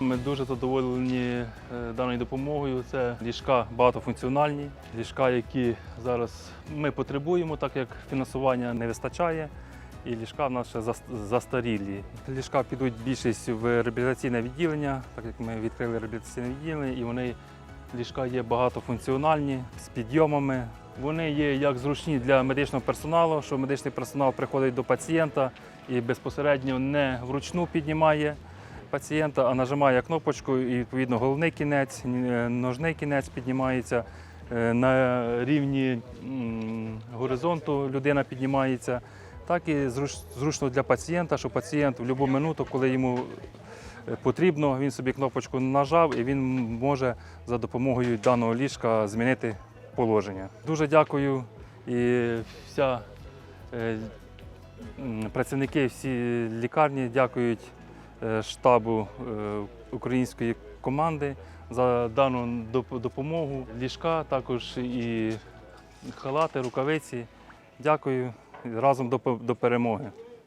Ми дуже задоволені е, даною допомогою. Це ліжка багатофункціональні, ліжка, які зараз ми потребуємо, так як фінансування не вистачає. І ліжка в нас ще застарілі. Ліжка підуть більшість в реабілітаційне відділення, так як ми відкрили реабілітаційне відділення, і вони ліжка є багатофункціональні з підйомами. Вони є як зручні для медичного персоналу, що медичний персонал приходить до пацієнта і безпосередньо не вручну піднімає пацієнта, а нажимає кнопочку, і відповідно головний кінець, е, ножний кінець піднімається. Е, На рівні горизонту людина піднімається. Так і зручно для пацієнта, що пацієнт в будь-яку минуту, коли йому е, потрібно, він собі кнопочку нажав і він може за допомогою даного ліжка змінити положення. Дуже дякую і вся працівники всі лікарні дякують штабу е, української команди за дану допомогу. Ліжка також і халати, рукавиці. Дякую разом до перемоги.